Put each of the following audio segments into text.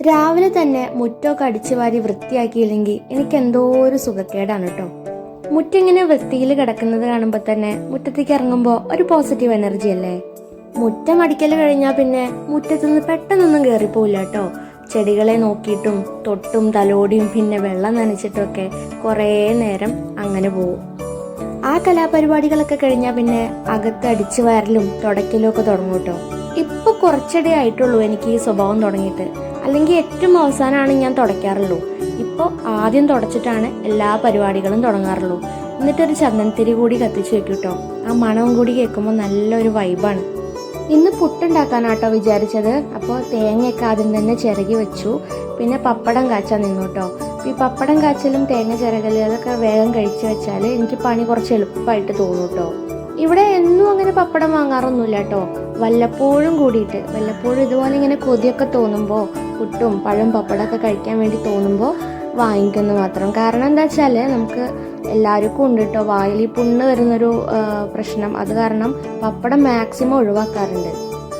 രാവിലെ തന്നെ മുറ്റമൊക്കെ അടിച്ചു വാരി വൃത്തിയാക്കിയില്ലെങ്കിൽ എനിക്ക് എന്തോ ഒരു സുഖക്കേടാണ് കേട്ടോ. മുറ്റിങ്ങനെ വൃത്തിയിൽ കിടക്കുന്നത് കാണുമ്പോൾ തന്നെ മുറ്റത്തേക്ക് ഇറങ്ങുമ്പോൾ ഒരു പോസിറ്റീവ് എനർജി അല്ലേ? മുറ്റം അടിക്കൽ കഴിഞ്ഞാൽ പിന്നെ മുറ്റത്തുനിന്ന് പെട്ടെന്നൊന്നും കയറിപ്പോവില്ല കേട്ടോ. ചെടികളെ നോക്കിയിട്ടും തൊട്ടും തലോടിയും പിന്നെ വെള്ളം നനച്ചിട്ടൊക്കെ കുറേ നേരം അങ്ങനെ പോവും. ആ കലാപരിപാടികളൊക്കെ കഴിഞ്ഞാൽ പിന്നെ അകത്ത് അടിച്ചു വയറലും തുടക്കലും ഒക്കെ തുടങ്ങും കേട്ടോ. ഇപ്പൊ കുറച്ചിടെ ആയിട്ടുള്ളൂ എനിക്ക് ഈ സ്വഭാവം തുടങ്ങിയിട്ട്. അല്ലെങ്കിൽ ഏറ്റവും അവസാനമാണ് ഞാൻ തുടയ്ക്കാറുള്ളൂ. ഇപ്പോൾ ആദ്യം തുടച്ചിട്ടാണ് എല്ലാ പരിപാടികളും തുടങ്ങാറുള്ളൂ. എന്നിട്ടൊരു ചന്ദനത്തിരി കൂടി കത്തിച്ച് വെക്കും കേട്ടോ. ആ മണവും കൂടി കേൾക്കുമ്പോൾ നല്ലൊരു വൈബാണ് ഇന്ന് പുട്ടുണ്ടാക്കാനാട്ടോ വിചാരിച്ചത്. അപ്പോൾ തേങ്ങയൊക്കെ ആദ്യം തന്നെ ചിരകി വെച്ചു. പിന്നെ പപ്പടം കാച്ചാൻ നിന്നു കേട്ടോ. ഈ പപ്പടം കാച്ചലും തേങ്ങ ചിരകലും അതൊക്കെ വേഗം കഴിച്ചു വെച്ചാൽ എനിക്ക് പണി കുറച്ച് എളുപ്പമായിട്ട് തോന്നും കേട്ടോ. ഇവിടെ എന്നും അങ്ങനെ പപ്പടം വാങ്ങാറൊന്നുമില്ല കേട്ടോ. വല്ലപ്പോഴും കൂടിയിട്ട്. വല്ലപ്പോഴും ഇതുപോലെ ഇങ്ങനെ കൊതിയൊക്കെ തോന്നുമ്പോൾ പുട്ടും പഴം പപ്പടമൊക്കെ കഴിക്കാൻ വേണ്ടി തോന്നുമ്പോൾ വാങ്ങിക്കുന്നു മാത്രം. കാരണം എന്താ വെച്ചാൽ നമുക്ക് എല്ലാവർക്കും ഉണ്ട് കേട്ടോ വായിൽ ഈ പുണ്ണ് വരുന്നൊരു പ്രശ്നം. അത് കാരണം പപ്പടം മാക്സിമം ഒഴിവാക്കാറുണ്ട്.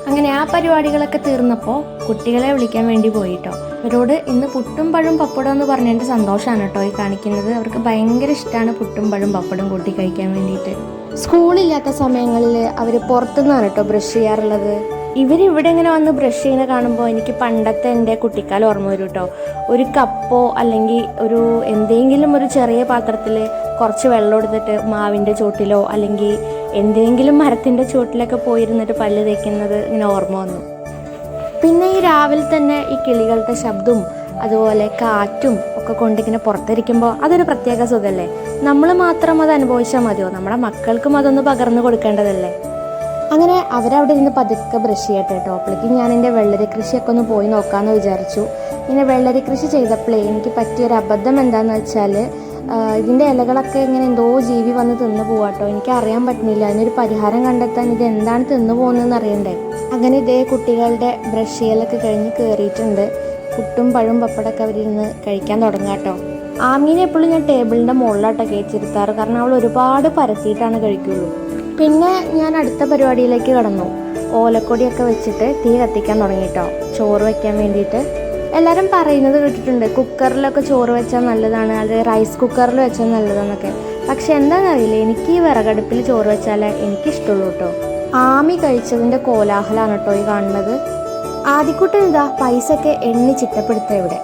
അങ്ങനെ ആ പരിപാടികളൊക്കെ തീർന്നപ്പോൾ കുട്ടികളെ വിളിക്കാൻ വേണ്ടി പോയിട്ടോ അവരോട് ഇന്ന് പുട്ടും പഴം പപ്പടം എന്ന് പറഞ്ഞതിന്റെ സന്തോഷമാണ് കേട്ടോ ഈ കാണിക്കുന്നത്. അവർക്ക് ഭയങ്കര ഇഷ്ടമാണ് പുട്ടും പഴം പപ്പടം കൂട്ടി കഴിക്കാൻ വേണ്ടിയിട്ട്. സ്കൂളില്ലാത്ത സമയങ്ങളിൽ അവർ പുറത്തുനിന്നാണ് കേട്ടോ ബ്രഷ് ചെയ്യാറുള്ളത്. ഇവരിവിടെ ഇങ്ങനെ വന്ന് ബ്രഷ് ചെയ്യുന്ന കാണുമ്പോൾ എനിക്ക് പണ്ടത്തെ എന്റെ കുട്ടിക്കാലം ഓർമ്മ വരും കേട്ടോ ഒരു കപ്പോ അല്ലെങ്കിൽ ഒരു എന്തെങ്കിലും ഒരു ചെറിയ പാത്രത്തിൽ കുറച്ച് വെള്ളം എടുത്തിട്ട് മാവിന്റെ ചോട്ടിലോ അല്ലെങ്കിൽ എന്തെങ്കിലും മരത്തിന്റെ ചോട്ടിലൊക്കെ പോയിരുന്നിട്ട് പല്ല് തേക്കുന്നത് ഇങ്ങനെ ഓർമ്മ വന്നു. പിന്നെ ഈ രാവിലെ തന്നെ ഈ കിളികളുടെ ശബ്ദവും അതുപോലെ കാറ്റും ഒക്കെ കൊണ്ടിങ്ങനെ പുറത്തിരിക്കുമ്പോൾ അതൊരു പ്രത്യേക സുഖമല്ലേ നമ്മൾ മാത്രം അത് അനുഭവിച്ചാൽ മതിയോ? നമ്മുടെ മക്കൾക്കും അതൊന്ന് പകർന്നു കൊടുക്കേണ്ടതല്ലേ? അങ്ങനെ അവരവിടെ ഇരുന്ന് പതുക്കെ ബ്രഷ് ചെയ്യട്ടെ കേട്ടോ ഞാൻ എന്റെ വെള്ളരി കൃഷിയൊക്കെ ഒന്ന് പോയി നോക്കാമെന്ന് വിചാരിച്ചു. ഇങ്ങനെ വെള്ളരി കൃഷി ചെയ്തപ്പോഴേ എനിക്ക് പറ്റിയൊരു അബദ്ധം എന്താണെന്ന് വെച്ചാൽ ഇതിന്റെ ഇലകളൊക്കെ ഇങ്ങനെ എന്തോ ജീവി വന്ന് തിന്നു പോവാട്ടോ എനിക്ക് അറിയാൻ പറ്റുന്നില്ല. അതിനൊരു പരിഹാരം കണ്ടെത്താൻ ഇത് എന്താണ് തിന്നു പോകുന്നതെന്ന് അറിയണ്ടേ? അങ്ങനെ ഇതേ കുട്ടികളുടെ ബ്രഷ് ചെയ്യലൊക്കെ കഴിഞ്ഞ് കയറിയിട്ടുണ്ട് പുട്ടും പഴവും പപ്പടമൊക്കെ അവരിരുന്ന് കഴിക്കാൻ തുടങ്ങാട്ടോ ആമീനെ എപ്പോഴും ഞാൻ ടേബിളിന്റെ മുകളിലാട്ടോ കയറ്റിരുത്താറ് കാരണം അവൾ ഒരുപാട് പരത്തിയിട്ടാണ് കഴിക്കുള്ളൂ. പിന്നെ ഞാൻ അടുത്ത പരിപാടിയിലേക്ക് കടന്നു. ഓലക്കൊടിയൊക്കെ വെച്ചിട്ട് തീ കത്തിക്കാൻ തുടങ്ങിട്ടോ. ചോറ് വയ്ക്കാൻ വേണ്ടിയിട്ട്. എല്ലാവരും പറയുന്നത് കേട്ടിട്ടുണ്ട് കുക്കറിലൊക്കെ ചോറ് വെച്ചാൽ നല്ലതാണ് അല്ലെങ്കിൽ റൈസ് കുക്കറിൽ വെച്ചാൽ നല്ലതാണെന്നൊക്കെ പക്ഷെ എന്താണെന്നറിയില്ല എനിക്ക് ഈ വിറകടുപ്പിൽ ചോറ് വെച്ചാലേ എനിക്കിഷ്ടമുള്ളൂ കേട്ടോ. ആമി കഴിച്ചതിന്റെ കോലാഹലമാണ് കേട്ടോ ഈ കാണുന്നത്. ആദ്യക്കൂട്ടം ഇതാ പൈസ ഒക്കെ എണ്ണി ചിട്ടപ്പെടുത്തുക ഇവിടെ.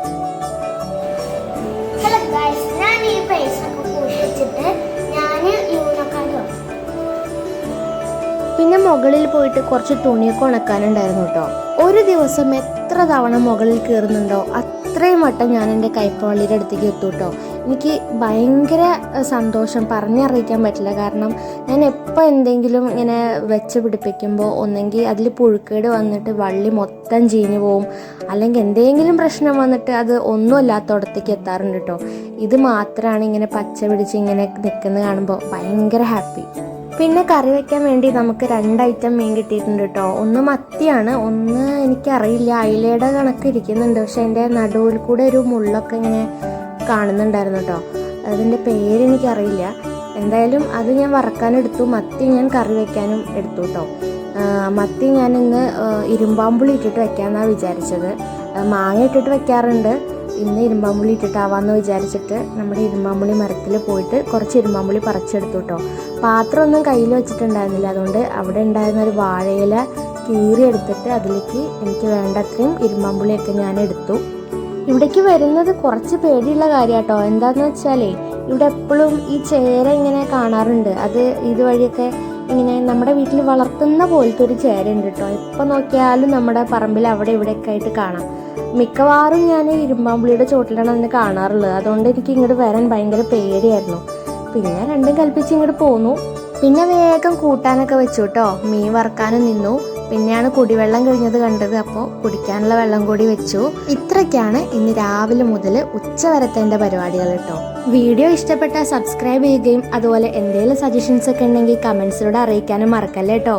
മുകളിൽ പോയിട്ട് കുറച്ച് തുണിയൊക്കെ ഉണക്കാനുണ്ടായിരുന്നു കേട്ടോ. ഒരു ദിവസം എത്ര തവണ മുകളിൽ കയറുന്നുണ്ടോ അത്രയും വട്ടം ഞാൻ എന്റെ കൈപ്പള്ളിയുടെ അടുത്തേക്ക് എത്തും കേട്ടോ. എനിക്ക് ഭയങ്കര സന്തോഷം. പറഞ്ഞറിയിക്കാൻ പറ്റില്ല. കാരണം ഞാൻ എപ്പോൾ എന്തെങ്കിലും ഇങ്ങനെ വെച്ച് പിടിപ്പിക്കുമ്പോൾ ഒന്നെങ്കിൽ അതിൽ പുഴുക്കേട് വന്നിട്ട് വള്ളി മൊത്തം ചീഞ്ഞു പോവും. അല്ലെങ്കിൽ എന്തെങ്കിലും പ്രശ്നം വന്നിട്ട് അത് ഒന്നും അല്ലാത്തടത്തേക്ക് എത്താറുണ്ട് കേട്ടോ. ഇത് മാത്രമാണ് ഇങ്ങനെ പച്ച പിടിച്ച് ഇങ്ങനെ നിൽക്കുന്നത് കാണുമ്പോൾ ഭയങ്കര ഹാപ്പി പിന്നെ കറി വെക്കാൻ വേണ്ടി നമുക്ക് രണ്ട് ഐറ്റം മീൻ കിട്ടിയിട്ടുണ്ട് കേട്ടോ ഒന്ന് മത്തിയാണ് ഒന്ന് എനിക്കറിയില്ല അയിലയുടെ കണക്ക് ഇരിക്കുന്നുണ്ട്. പക്ഷെ അതിന്റെ നടുവിൽ കൂടെ ഒരു മുള്ളൊക്കെ ഇങ്ങനെ കാണുന്നുണ്ടായിരുന്നു കേട്ടോ അതിന്റെ പേരെനിക്കറിയില്ല എന്തായാലും അത് ഞാൻ വറക്കാനെടുത്തു മത്തി ഞാൻ കറി വെക്കാനും എടുത്തു കേട്ടോ മത്തി ഞാൻ ഇരുമ്പാമ്പുളി ഇട്ടിട്ട് വെക്കാമെന്നാണ് വിചാരിച്ചത്. മാങ്ങ ഇട്ടിട്ട് വെക്കാറുണ്ട്. ഇന്ന് ഇരുമ്പാമ്പുളി ഇട്ടിട്ടാവാന്ന് വിചാരിച്ചിട്ട് നമ്മുടെ ഇരുമ്പാമ്പുളി മരത്തിൽ പോയിട്ട് കുറച്ച് ഇരുമ്പാമ്പുളി പറിച്ചെടുത്തു കേട്ടോ. പാത്രമൊന്നും കയ്യിൽ വെച്ചിട്ടുണ്ടായിരുന്നില്ല. അതുകൊണ്ട് അവിടെ ഉണ്ടായിരുന്ന ഒരു വാഴയില കീറി എടുത്തിട്ട് അതിലേക്ക് എനിക്ക് വേണ്ടത്രയും ഇരുമ്പാമ്പുളിയൊക്കെ ഞാൻ എടുത്തു. ഇവിടേക്ക് വരുന്നത് കുറച്ച് പേടിയുള്ള കാര്യാട്ടോ എന്താന്ന് വെച്ചാലേ ഇവിടെ എപ്പോഴും ഈ ചേര ഇങ്ങനെ കാണാറുണ്ട്. അത് ഇതുവഴിയൊക്കെ ഇങ്ങനെ നമ്മുടെ വീട്ടിൽ വളർത്തുന്ന പോലത്തെ ഒരു ചേര ഉണ്ട് കേട്ടോ. എപ്പോൾ നോക്കിയാലും നമ്മുടെ പറമ്പിൽ അവിടെ ഇവിടെയൊക്കെ ആയിട്ട് കാണാം. മിക്കവാറും ഞാൻ ഇരുമ്പാമ്പുളിയുടെ ചോട്ടിലാണ് അതിനെ കാണാറുള്ളത്. അതുകൊണ്ട് എനിക്ക് ഇങ്ങോട്ട് വരാൻ ഭയങ്കര പേടിയായിരുന്നു. പിന്നെ രണ്ടും കൽപ്പിച്ച് ഇങ്ങോട്ട് പോന്നു. പിന്നെ വേഗം കൂട്ടാനൊക്കെ വെച്ചു കേട്ടോ മീൻ വറക്കാനും നിന്നു. പിന്നെയാണ് കുടിവെള്ളം കഴിഞ്ഞത് കണ്ടത്. അപ്പോൾ കുടിക്കാനുള്ള വെള്ളം കൂടി വെച്ചു. ഇത്രയ്ക്കാണ് ഇന്ന് രാവിലെ മുതൽ ഉച്ച വരത്തെ എന്റെ പരിപാടികൾ കേട്ടോ വീഡിയോ ഇഷ്ടപ്പെട്ടാൽ സബ്സ്ക്രൈബ് ചെയ്യുകയും അതുപോലെ എന്തെങ്കിലും സജഷൻസ് ഒക്കെ ഉണ്ടെങ്കിൽ കമൻസിലൂടെ അറിയിക്കാനും മറക്കല്ലേ കേട്ടോ